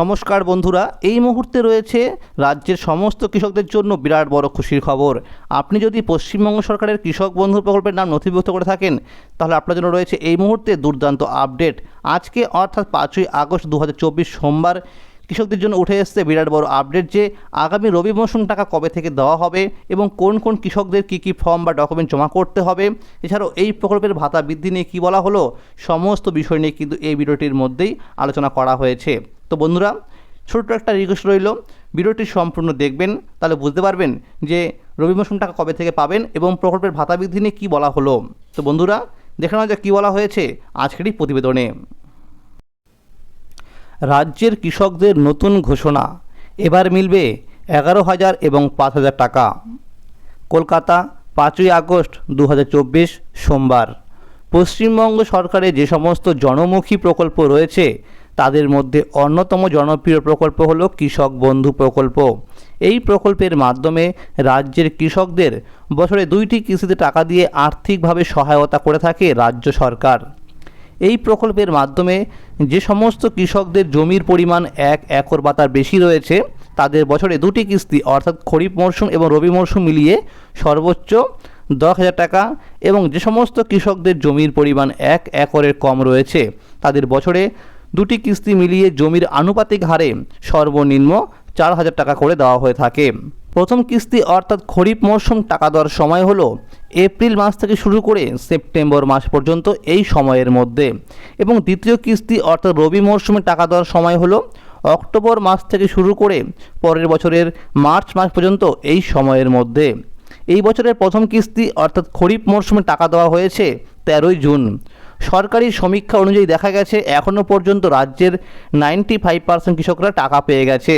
নমস্কার বন্ধুরা, এই মুহূর্তে রয়েছে রাজ্যের সমস্ত কৃষকদের জন্য বিরাট বড় খুশির খবর। আপনি যদি পশ্চিমবঙ্গ সরকারের কৃষক বন্ধু প্রকল্পের নাম নথিভুক্ত করে থাকেন, তাহলে আপনার জন্য রয়েছে এই মুহূর্তে দুর্দান্ত আপডেট। আজকে অর্থাৎ পাঁচই আগস্ট দু হাজার চব্বিশ সোমবার কৃষকদের জন্য উঠে এসছে বিরাট বড় আপডেট যে আগামী রবি মৌসুম টাকা কবে থেকে দেওয়া হবে এবং কোন কোন কৃষকদের কী কী ফর্ম বা ডকুমেন্ট জমা করতে হবে। এছাড়াও এই প্রকল্পের ভাতা বৃদ্ধি নিয়ে কী বলা হলো, সমস্ত বিষয় নিয়ে কিন্তু এই ভিডিওটির মধ্যেই আলোচনা করা হয়েছে। তো বন্ধুরা, ছোট্ট একটা রিকোয়েস্ট রইল। ভিডিওটি সম্পূর্ণ দেখবেন, তাহলে বুঝতে পারবেন যে রবি মৌসুম টাকা কবে থেকে পাবেন এবং প্রকল্পের ভাতা বৃদ্ধি নিয়ে কী বলা হলো। তো বন্ধুরা, দেখে নেওয়া যাক কী বলা হয়েছে আজকের এই প্রতিবেদনে। রাজ্যের কৃষকদের নতুন ঘোষণা, এবার মিলবে এগারো হাজার এবং পাঁচ হাজার টাকা। কলকাতা, পাঁচই আগস্ট দু হাজার চব্বিশ সোমবার। পশ্চিমবঙ্গ সরকারের যে সমস্ত জনমুখী প্রকল্প রয়েছে তাদের মধ্যে অন্যতম জনপ্রিয় প্রকল্প হল কৃষক বন্ধু প্রকল্প। এই প্রকল্পের মাধ্যমে রাজ্যের কৃষকদের বছরে দুইটি কিস্তিতে টাকা দিয়ে আর্থিকভাবে সহায়তা করে থাকে রাজ্য সরকার। এই প্রকল্পের মাধ্যমে যে সমস্ত কৃষকদের জমির পরিমাণ এক একর বা তার বেশি রয়েছে, তাদের বছরে দুটি কিস্তি অর্থাৎ খরিফ মরশুম এবং রবি মরশুম মিলিয়ে সর্বোচ্চ দশ হাজার টাকা এবং যে সমস্ত কৃষকদের জমির পরিমাণ এক একরের কম রয়েছে, তাদের বছরে দুটি কিস্তি মিলিয়ে জমির আনুপাতিক হারে সর্বনিম্ন চার হাজার টাকা করে দেওয়া হয়ে থাকে। প্রথম কিস্তি অর্থাৎ খরিফ মরশুম টাকা দেওয়ার সময় হলো এপ্রিল মাস থেকে শুরু করে সেপ্টেম্বর মাস পর্যন্ত এই সময়ের মধ্যে এবং দ্বিতীয় কিস্তি অর্থাৎ রবি মরশুমে টাকা দেওয়ার সময় হলো অক্টোবর মাস থেকে শুরু করে পরের বছরের মার্চ মাস পর্যন্ত এই সময়ের মধ্যে। এই বছরের প্রথম কিস্তি অর্থাৎ খরিফ মরশুমে টাকা দেওয়া হয়েছে তেরোই জুন। সরকারি সমীক্ষা অনুযায়ী দেখা গেছে এখনও পর্যন্ত রাজ্যের নাইনটি ফাইভ পার্সেন্ট কৃষকরা টাকা পেয়ে গেছে।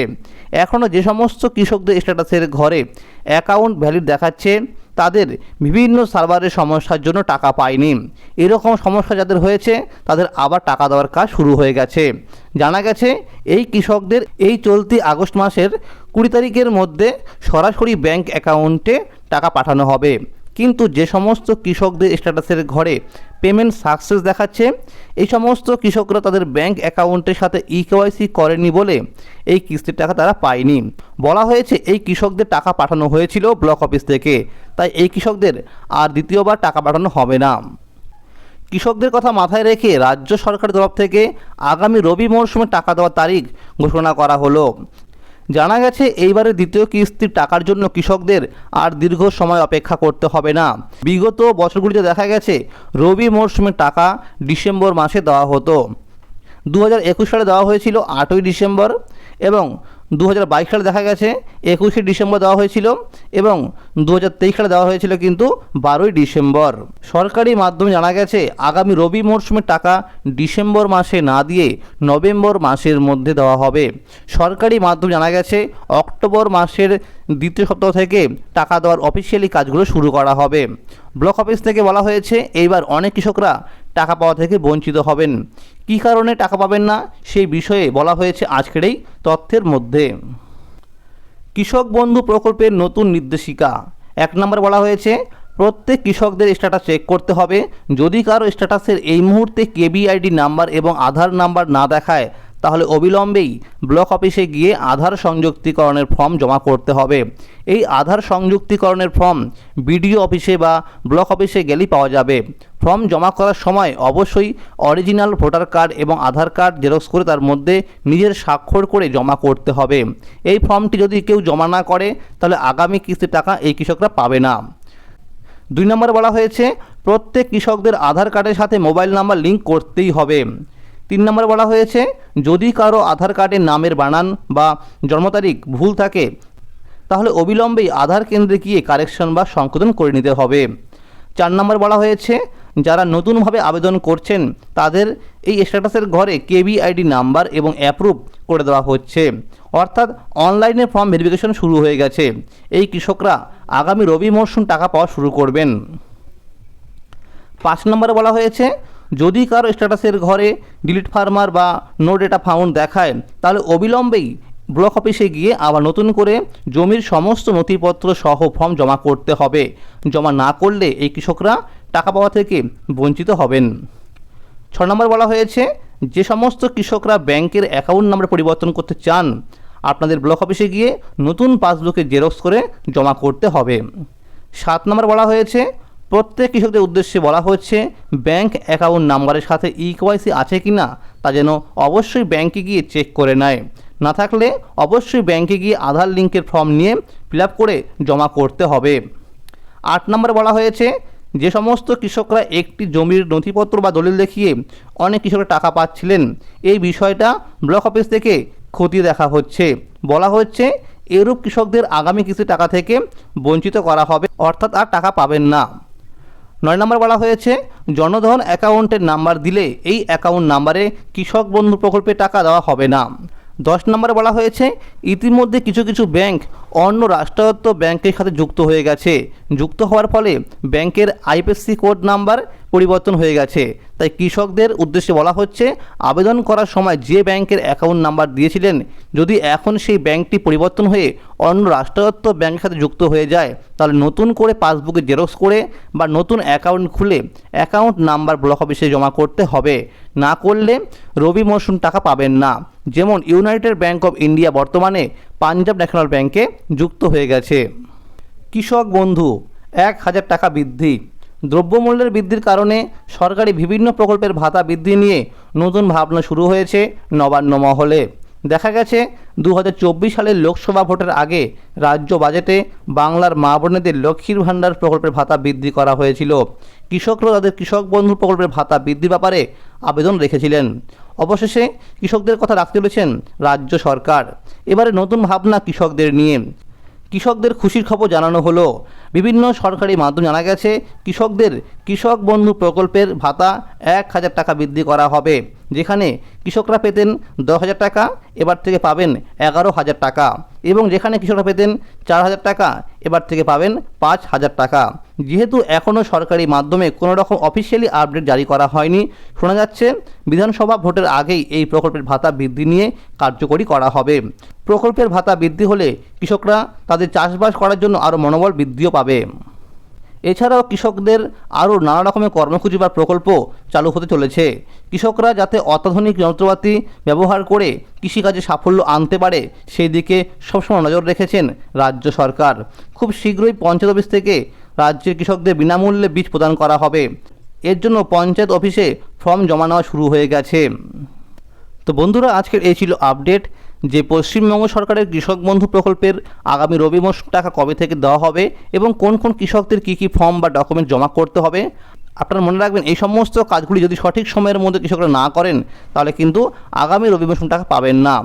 এখনও যে সমস্ত কৃষকদের স্ট্যাটাসের ঘরে অ্যাকাউন্ট ভ্যালিড দেখাচ্ছে, তাদের বিভিন্ন সার্ভারের সমস্যার জন্য টাকা পায়নি। এরকম সমস্যা যাদের হয়েছে, তাদের আবার টাকা দেওয়ার কাজ শুরু হয়ে গেছে। জানা গেছে, এই কৃষকদের এই চলতি আগস্ট মাসের কুড়ি তারিখের মধ্যে সরাসরি ব্যাংক অ্যাকাউন্টে টাকা পাঠানো হবে। কিন্তু যে সমস্ত কৃষকদের স্ট্যাটাসের ঘরে পেমেন্ট সাকসেস দেখাচ্ছে। এই সমস্ত কৃষকরা তাদের ব্যাংক অ্যাকাউন্টের সাথে ই কেওয়াইসি করেনি বলে এই কিস্তির টাকা তারা পায়নি। বলা হয়েছে, এই কৃষকদের টাকা পাঠানো হয়েছিল ব্লক অফিস থেকে। তাই এই কৃষকদের আর দ্বিতীয়বার টাকা পাঠানো হবে না। কৃষকদের কথা মাথায় রেখে রাজ্য সরকারের তরফ থেকে আগামী রবি মরশুমে টাকা দেওয়ার তারিখ ঘোষণা করা হলো। জানা গেছে এইবারে দ্বিতীয় কিস্তির টাকার জন্য কৃষকদের আর দীর্ঘ সময় অপেক্ষা করতে হবে না। বিগত বছরগুলিতে দেখা গেছে, রবি মরশুমে টাকা ডিসেম্বর মাসে দেওয়া হতো। দু হাজার একুশ সালে দেওয়া হয়েছিল আটই ডিসেম্বর এবং দু হাজার বাইশ সালে দেখা গেছে, একুশে ডিসেম্বর দেওয়া হয়েছিল এবং দু হাজার তেইশ সালে দেওয়া হয়েছিল কিন্তু বারোই ডিসেম্বর। সরকারি মাধ্যমে জানা গেছে, আগামী রবি মরশুমের টাকা ডিসেম্বর মাসে না দিয়ে নভেম্বর মাসের মধ্যে দেওয়া হবে। সরকারি মাধ্যমে জানা গেছে, অক্টোবর মাসের দ্বিতীয় সপ্তাহ থেকে টাকা দেওয়ার অফিসিয়ালি কাজগুলো শুরু করা হবে। ব্লক অফিস থেকে বলা হয়েছে, এইবার অনেক কৃষকরা টাকা পাওয়া থেকে বঞ্চিত হবেন। কি কারণে টাকা পাবেন না? সেই বিষয়ে বলা হয়েছে আজকের এই তথ্যের মধ্যে। কৃষক বন্ধু প্রকল্পের নতুন নির্দেশিকা। এক নম্বর বলা হয়েছে, প্রত্যেক কৃষকদের স্ট্যাটাস চেক করতে হবে। যদি কারও স্ট্যাটাসের এই মুহূর্তে কেবিআইডি নাম্বার এবং আধার নাম্বার না দেখায় তাহলে অবিলম্বেই ব্লক অফিসে গিয়ে আধার সংযুক্তিকরণের ফর্ম জমা করতে হবে। এই আধার সংযুক্তিকরণের ফর্ম বিডিও অফিসে বা ব্লক অফিসে গেলেই পাওয়া যাবে। ফর্ম জমা করার সময় অবশ্যই অরিজিনাল ভোটার কার্ড এবং আধার কার্ড জেরক্স করে তার মধ্যে নিজের স্বাক্ষর করে জমা করতে হবে। এই ফর্মটি যদি কেউ জমা না করে, তাহলে আগামী কিস্তির টাকা এই কৃষকরা পাবে না। দুই নম্বরে বলা হয়েছে, প্রত্যেক কৃষকদের আধার কার্ডের সাথে মোবাইল নাম্বার লিঙ্ক করতেই হবে। তিন নম্বরে বলা হয়েছে, যদি কারও আধার কার্ডের নামের বানান বা জন্ম তারিখ ভুল থাকে, তাহলে অবিলম্বেই আধার কেন্দ্রে গিয়ে কারেকশন বা সংশোধন করে নিতে হবে। চার নম্বর বলা হয়েছে, যারা নতুনভাবে আবেদন করছেন, তাদের এই স্ট্যাটাসের ঘরে কেবিআইডি নাম্বার এবং অ্যাপ্রুভ করে দেওয়া হচ্ছে। অর্থাৎ অনলাইনে ফর্ম ভেরিফিকেশন শুরু হয়ে গেছে। এই কৃষকরা আগামী রবি মরশুম টাকা পাওয়া শুরু করবেন। পাঁচ নম্বরে বলা হয়েছে যদি কারও স্ট্যাটাসের ঘরে ডিলিট ফার্মার বা নো ডেটা ফাউন্ড দেখায়, তাহলে অবিলম্বেই ব্লক অফিসে গিয়ে আবার নতুন করে জমির সমস্ত নথিপত্র সহ ফর্ম জমা করতে হবে। জমা না করলে এই কৃষকরা টাকা পাওয়া থেকে বঞ্চিত হবেন। ছ নম্বর বলা হয়েছে, যে সমস্ত কৃষকরা ব্যাংকের অ্যাকাউন্ট নাম্বার পরিবর্তন করতে চান, আপনাদের ব্লক অফিসে গিয়ে নতুন পাসবুকে জেরক্স করে জমা করতে হবে। সাত নম্বর বলা হয়েছে প্রত্যেক কৃষকদের উদ্দেশ্যে বলা হচ্ছে ব্যাংক অ্যাকাউন্ট নাম্বারের সাথে ই কেওয়াইসি আছে কি না তা যেন অবশ্যই ব্যাংকে গিয়ে চেক করে নেয়। না থাকলে অবশ্যই ব্যাংকে গিয়ে আধার লিঙ্কের ফর্ম নিয়ে ফিল করে জমা করতে হবে। আট নম্বরে বলা হয়েছে, যে সমস্ত কৃষকরা একটি জমির নথিপত্র বা দলিল দেখিয়ে অনেক কৃষকরা টাকা পাচ্ছিলেন, এই বিষয়টা ব্লক অফিস থেকে খতিয়ে দেখা হচ্ছে। বলা হচ্ছে, এরূপ কৃষকদের আগামী কিস্তি টাকা থেকে বঞ্চিত করা হবে, অর্থাৎ আর টাকা পাবেন না। নয় নম্বর বলা হয়েছে, জনধন অ্যাকাউন্টের নাম্বার দিলে এই অ্যাকাউন্ট নাম্বারে কৃষক বন্ধু প্রকল্পে টাকা দেওয়া হবে না। দশ নম্বরে বলা হয়েছে, ইতিমধ্যে কিছু কিছু ব্যাংক অন্য রাষ্ট্রায়ত্ত ব্যাংকের সাথে যুক্ত হয়ে গেছে। যুক্ত হওয়ার ফলে ব্যাংকের আইপিএসসি কোড নাম্বার পরিবর্তন হয়ে গেছে। তাই কৃষকদের উদ্দেশ্যে বলা হচ্ছে, আবেদন করার সময় যে ব্যাংকের অ্যাকাউন্ট নাম্বার দিয়েছিলেন, যদি এখন সেই ব্যাংকটি পরিবর্তন হয়ে অন্য রাষ্ট্রায়ত্ত ব্যাংকের সাথে যুক্ত হয়ে যায়, তাহলে নতুন করে পাসবুকে জেরক্স করে বা নতুন অ্যাকাউন্ট খুলে অ্যাকাউন্ট নাম্বার ব্লক অফিসে জমা করতে হবে। না করলে রবি মরশুম টাকা পাবেন না। যেমন ইউনাইটেড ব্যাংক অফ ইন্ডিয়া বর্তমানে পাঞ্জাব ন্যাশনাল ব্যাংকে যুক্ত হয়ে গেছে। কৃষক বন্ধু, এক হাজার টাকা বৃদ্ধি। দ্রব্যমূল্যের বৃদ্ধির কারণে সরকারি বিভিন্ন প্রকল্পের ভাতা বৃদ্ধি নিয়ে নতুন ভাবনা শুরু হয়েছে নবান্ন মহলে। দেখা গেছে দু হাজার চব্বিশ সালের লোকসভা ভোটের আগে রাজ্য বাজেটে বাংলার মা বোনেদের লক্ষ্মীর ভাণ্ডার প্রকল্পের ভাতা বৃদ্ধি করা হয়েছিল। কৃষকরা তাদের কৃষক বন্ধু প্রকল্পের ভাতা বৃদ্ধির ব্যাপারে আবেদন রেখেছিলেন। অবশেষে কৃষকদের কথা রাখতে চলেছেন রাজ্য সরকার। এবারে নতুন ভাবনা কৃষকদের নিয়ে। কৃষকদের খুশির খবর জানানো হলো। বিভিন্ন সরকারি মাধ্যম জানা গেছে, কৃষকদের কৃষক বন্ধু প্রকল্পের ভাতা এক হাজার টাকা বৃদ্ধি করা হবে। যেখানে কৃষকরা পেতেন দশ হাজার টাকা, এবার থেকে পাবেন এগারো হাজার টাকা। এবং যেখানে কৃষকরা পেতেন চার হাজার টাকা, এবার থেকে পাবেন পাঁচ হাজার টাকা। যেহেতু এখনও সরকারি মাধ্যমে কোনো রকম অফিসিয়ালি আপডেট জারি করা হয়নি, শোনা যাচ্ছে বিধানসভা ভোটের আগেই এই প্রকল্পের ভাতা বৃদ্ধি নিয়ে কার্যকরী করা হবে। প্রকল্পের ভাতা বৃদ্ধি হলে কৃষকরা তাদের চাষবাস করার জন্য আরও মনোবল বৃদ্ধিও পাবে। এছাড়াও কৃষকদের আরও নানা রকমের কর্মসূচি বা প্রকল্প চালু হতে চলেছে। কৃষকরা যাতে অত্যাধুনিক যন্ত্রপাতি ব্যবহার করে কৃষিকাজে সাফল্য আনতে পারে সেই দিকে সবসময় নজর রেখেছেন রাজ্য সরকার। খুব শীঘ্রই পঞ্চায়েত অফিস থেকে রাজ্যের কৃষকদের বিনামূল্যে বীজ প্রদান করা হবে। এর জন্য পঞ্চায়েত অফিসে ফর্ম জমা নেওয়া শুরু হয়ে গেছে। তো বন্ধুরা, আজকের এই ছিল আপডেট। যে পশ্চিমবঙ্গ সরকারের কৃষক বন্ধু প্রকল্পের আগামী রবি মরশুম টাকা কবে থেকে দেওয়া হবে এবং কোন কোন কৃষকদের কী কী ফর্ম বা ডকুমেন্ট জমা করতে হবে? আপনারা মনে রাখবেন এই সমস্ত কাজগুলি যদি সঠিক সময়ের মধ্যে কৃষকরা না করেন, তাহলে কিন্তু আগামী রবি মরশুম টাকা পাবেন না।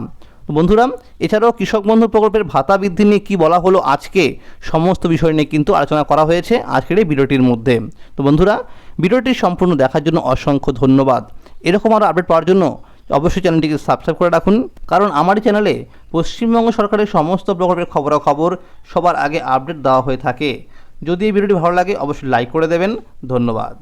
বন্ধুরা, এছাড়াও কৃষক বন্ধু প্রকল্পের ভাতা বৃদ্ধি নিয়ে কী বলা হলো আজকে, সমস্ত বিষয় নিয়ে কিন্তু আলোচনা করা হয়েছে আজকের এই ভিডিওটির মধ্যে। তো বন্ধুরা, ভিডিওটি সম্পূর্ণ দেখার জন্য অসংখ্য ধন্যবাদ। এরকম আরও আপডেট পাওয়ার জন্য অবশ্যই চ্যানেলটিকে সাবস্ক্রাইব করে রাখুন, কারণ আমার চ্যানেলে পশ্চিমবঙ্গ সরকারের সমস্ত প্রকল্পের খবরাখবর সবার আগে আপডেট দেওয়া হয়ে থাকে। যদি এই ভিডিওটি ভালো লাগে, অবশ্যই লাইক করে দেবেন। ধন্যবাদ।